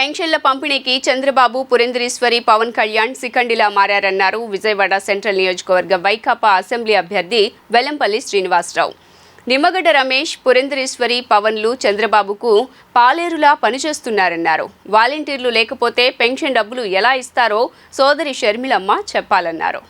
పెన్షన్ల పంపిణీకి చంద్రబాబు పురేంద్రేశ్వరి పవన్ కళ్యాణ్ సికండిలా మారారన్నారు. విజయవాడ సెంట్రల్ నియోజకవర్గ వైకాపా అసెంబ్లీ అభ్యర్థి వెల్లంపల్లి శ్రీనివాసరావు. నిమ్మగడ్డ రమేష్ పురేంద్రేశ్వరి పవన్లు చంద్రబాబుకు పాలేరులా పనిచేస్తున్నారన్నారు. వాలంటీర్లు లేకపోతే పెన్షన్ డబ్బులు ఎలా ఇస్తారో సోదరి షర్మిలమ్మ చెప్పాలన్నారు.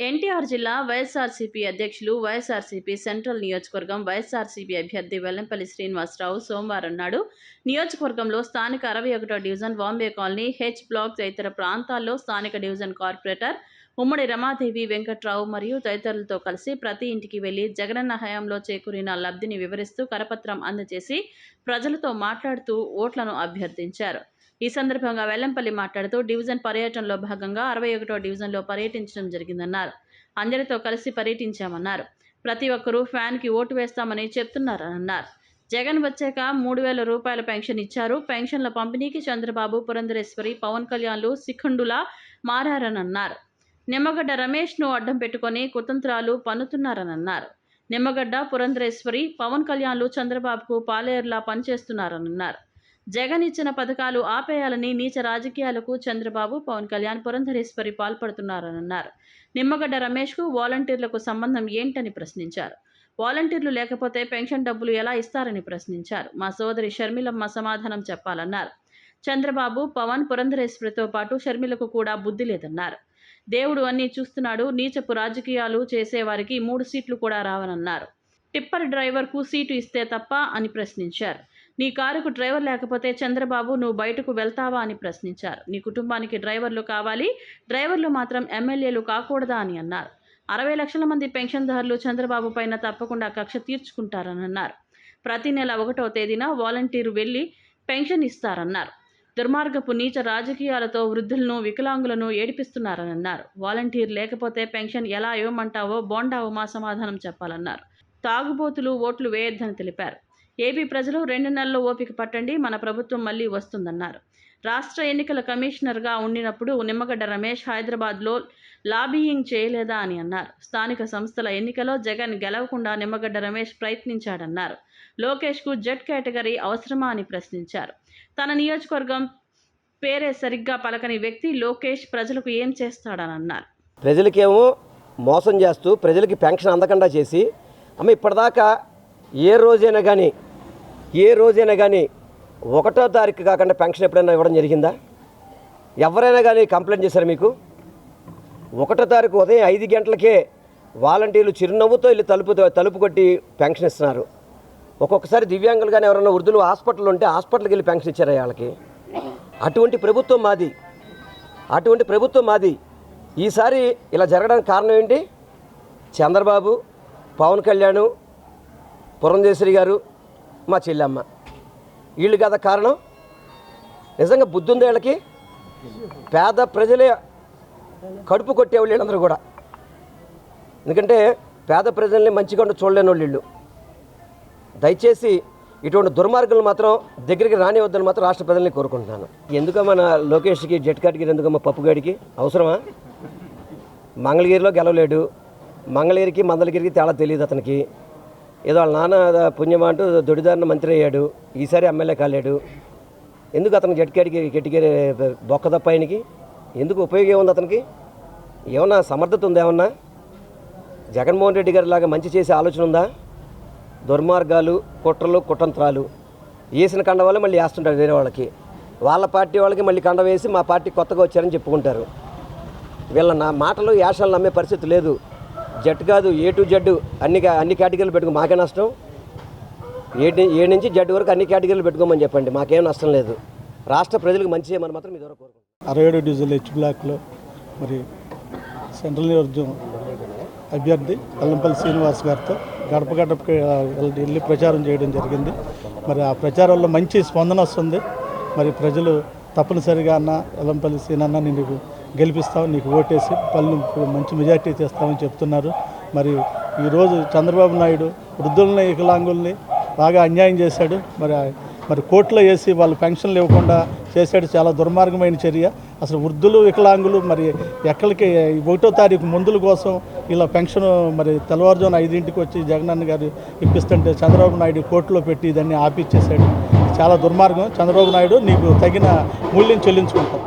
ఎన్టీఆర్ జిల్లా వైఎస్ఆర్సీపీ అధ్యక్షులు వైఎస్ఆర్సీపీ సెంట్రల్ నియోజకవర్గం వైఎస్ఆర్సీపీ అభ్యర్థి వెల్లంపల్లి శ్రీనివాసరావు సోమవారం నాడు నియోజకవర్గంలో స్థానిక అరవై ఒకటో division Bombay colony H block తదితర ప్రాంతాల్లో స్థానిక డివిజన్ కార్పొరేటర్ ఉమ్మడి రమాదేవి వెంకట్రావు మరియు తదితరులతో కలిసి ప్రతి ఇంటికి వెళ్ళి జగనన్న హయాంలో చేకూరిన లబ్ధిని వివరిస్తూ కరపత్రం అందజేసి ప్రజలతో మాట్లాడుతూ ఓట్లను అభ్యర్థించారు. ఈ సందర్భంగా వెల్లంపల్లి మాట్లాడుతూ డివిజన్ పర్యటనలో భాగంగా అరవై ఒకటో డివిజన్లో పర్యటించడం జరిగిందన్నారు. అందరితో కలిసి పర్యటించామన్నారు. ప్రతి ఒక్కరూ ఫ్యాన్కి ఓటు వేస్తామని చెప్తున్నారన్నారు. జగన్ వచ్చాక మూడు వేల రూపాయల పెన్షన్ ఇచ్చారు. పెన్షన్ల పంపిణీకి చంద్రబాబు పురంధరేశ్వరి పవన్ కళ్యాణ్లు శిఖండులా మారారనన్నారు. నిమ్మగడ్డ రమేష్ను అడ్డం పెట్టుకొని కుతంత్రాలు పన్నుతున్నారనన్నారు. నిమ్మగడ్డ పురంధరేశ్వరి పవన్ కళ్యాణ్లు చంద్రబాబుకు పాలేరులా పనిచేస్తున్నారని అన్నారు జగన్ ఇచ్చిన పథకాలు ఆపేయాలని నీచ రాజకీయాలకు చంద్రబాబు పవన్ కళ్యాణ్ పురంధరేశ్వరి పాల్పడుతున్నారన్నారు నిమ్మగడ్డ రమేష్కు వాలంటీర్లకు సంబంధం ఏంటని ప్రశ్నించారు. వాలంటీర్లు లేకపోతే పెన్షన్ డబ్బులు ఎలా ఇస్తారని ప్రశ్నించారు. మా సోదరి షర్మిలమ్మ సమాధానం చెప్పాలన్నారు. చంద్రబాబు పవన్ పురంధరేశ్వరితో పాటు షర్మిలకు కూడా బుద్ధి లేదన్నారు. దేవుడు అన్నీ చూస్తున్నాడు నీచపు రాజకీయాలు చేసేవారికి మూడు సీట్లు కూడా రావనన్నారు. టిప్పర్ డ్రైవర్కు సీటు ఇస్తే తప్ప అని ప్రశ్నించారు. నీ కారుకు డ్రైవర్ లేకపోతే చంద్రబాబు నువ్వు బయటకు వెళ్తావా అని ప్రశ్నించారు. నీ కుటుంబానికి డ్రైవర్లు కావాలి డ్రైవర్లు మాత్రం ఎమ్మెల్యేలు కాకూడదా అని అన్నారు. అరవై లక్షల మంది పెన్షన్దారులు చంద్రబాబు పైన తప్పకుండా కక్ష తీర్చుకుంటారని అన్నారు. ప్రతి నెల ఒకటో తేదీన వాలంటీరు వెళ్ళి పెన్షన్ ఇస్తారన్నారు. దుర్మార్గపు నీచ రాజకీయాలతో వృద్ధులను వికలాంగులను ఏడిపిస్తున్నారని అన్నారు. వాలంటీర్ లేకపోతే పెన్షన్ ఎలా ఇవ్వమంటావో బోండా ఉమా సమాధానం చెప్పాలన్నారు. తాగుబోతులు ఓట్లు వేయొద్దని తెలిపారు. ఏపీ ప్రజలు రెండు నెలల్లో ఓపిక పట్టండి మన ప్రభుత్వం మళ్ళీ వస్తుందన్నారు. రాష్ట్ర ఎన్నికల కమిషనర్గా ఉండినప్పుడు నిమ్మగడ్డ రమేష్ హైదరాబాద్లో లాబీయింగ్ చేయలేదా అని అన్నారు. స్థానిక సంస్థల ఎన్నికలో జగన్ గెలవకుండా నిమ్మగడ్డ రమేష్ ప్రయత్నించాడన్నారు. లోకేష్కు జెడ్ కేటగిరీ అవసరమా అని ప్రశ్నించారు. తన నియోజకవర్గం పేరే సరిగ్గా పలకని వ్యక్తి లోకేష్ ప్రజలకు ఏం చేస్తాడని అన్నారు ప్రజలకేమో మోసం చేస్తూ ప్రజలకి పెన్షన్ అందకుండా చేసి అమ్మ ఇప్పటిదాకా ఏ రోజైనా కానీ ఏ రోజైనా కానీ ఒకటో తారీఖు కాకుండా పెన్షన్ ఎప్పుడైనా ఇవ్వడం జరిగిందా? ఎవరైనా కానీ కంప్లైంట్ చేశారు మీకు? ఒకటో తారీఖు ఉదయం ఐదు గంటలకే వాలంటీర్లు చిరునవ్వుతో వెళ్ళి తలుపు తలుపు కొట్టి పెన్షన్ ఇస్తున్నారు. ఒక్కొక్కసారి దివ్యాంగులు కానీ ఎవరైనా వృద్ధులు హాస్పిటల్ ఉంటే హాస్పిటల్కి వెళ్ళి పెన్షన్ ఇచ్చారు వాళ్ళకి? అటువంటి ప్రభుత్వం మాది. అటువంటి ప్రభుత్వం మాది. ఈసారి ఇలా జరగడానికి కారణం ఏంటి? చంద్రబాబు పవన్ కళ్యాణ్ పురంధేశ్వరి గారు మా చెల్లెమ్మ. వీళ్ళు కదా కారణం? నిజంగా బుద్ధి ఉంది వీళ్ళకి? పేద ప్రజలే కడుపు కొట్టేవాళ్ళు వీళ్ళందరూ కూడా. ఎందుకంటే పేద ప్రజల్ని మంచిగా ఉండి చూడలేని వాళ్ళు వీళ్ళు. దయచేసి ఇటువంటి దుర్మార్గులు మాత్రం దగ్గరికి రానివద్దని మాత్రం రాష్ట్ర ప్రజల్ని కోరుకుంటున్నాను. ఎందుకో మన లోకేష్కి జెట్ కేటగిరీ ఎందుకమ్మా పప్పుగాడికి అవసరమా? మంగళగిరిలో గెలవలేడు. మంగళగిరికి మందలగిరికి తేడా తెలియదు అతనికి. ఏదో వాళ్ళ నాన్న పుణ్యమా అంటూ దొడిదారిన మంత్రి అయ్యాడు. ఈసారి ఎమ్మెల్యే కాలేడు. ఎందుకు అతనికి జెట్ కేటగిరీ కేటగిరీ బొక్క తప్ప ఆయనకి? ఎందుకు ఉపయోగం ఏముంది అతనికి? ఏమన్నా సమర్థత ఉందా ఏమన్నా? జగన్మోహన్ రెడ్డి గారి లాగా మంచి చేసే ఆలోచన ఉందా? దుర్మార్గాలు కుట్రలు కుటంత్రాలు వేసిన కండ వల్ల మళ్ళీ వేస్తుంటారు వేరే వాళ్ళకి. వాళ్ళ పార్టీ వాళ్ళకి మళ్ళీ కండ వేసి మా పార్టీ కొత్తగా వచ్చారని చెప్పుకుంటారు. వీళ్ళ నా మాటలు యాషాలు నమ్మే పరిస్థితి లేదు. జడ్ కాదు ఏ టు జడ్ అన్ని కా- అన్ని కేటగిరీలు పెట్టుకో మాకే నష్టం. ఏ ఏ నుంచి జడ్ వరకు అన్ని కేటగిరీలు పెట్టుకోమని చెప్పండి మాకేం నష్టం లేదు. రాష్ట్ర ప్రజలకు మంచి చేయమని మాత్రం మీ ద్వారా కోరుకుంటున్నాం. అరవై ఏడు డీజిల్ హెచ్ బ్లాక్లో మరి సెంట్రల్ నియోజకవర్గం అభ్యర్థి అల్లంపల్లి శ్రీనివాస్ గారితో గడప గడపకి వెళ్ళి- ప్రచారం చేయడం జరిగింది. మరి ఆ ప్రచారంలో మంచి స్పందన వస్తుంది. మరి ప్రజలు తప్పనిసరిగా అన్న అల్లంపల్లి శ్రీనన్న నీకు గెలిపిస్తాం నీకు ఓటేసి పళ్ళు మంచి మెజార్టీ చేస్తామని చెప్తున్నారు. మరి ఈరోజు చంద్రబాబు నాయుడు వృద్ధులని వికలాంగుల్ని బాగా అన్యాయం చేశాడు. మరి మరి కోర్టులో వేసి వాళ్ళు పెన్షన్లు ఇవ్వకుండా చేశాడు చాలా దుర్మార్గమైన చర్య. అసలు వృద్ధులు వికలాంగులు మరి ఎక్కడికి ఒకటో తారీఖు మందుల కోసం ఇలా పెన్షన్ మరి తెల్లవారుజామున ఐదింటికి వచ్చి జగనన్న గారు ఇప్పిస్తుంటే చంద్రబాబు నాయుడు కోర్టులో పెట్టి దాన్ని ఆపిచ్చేశాడు. చాలా దుర్మార్గం. చంద్రబాబు నాయుడు నీకు తగిన మూల్యం చెల్లించుకుంటాం.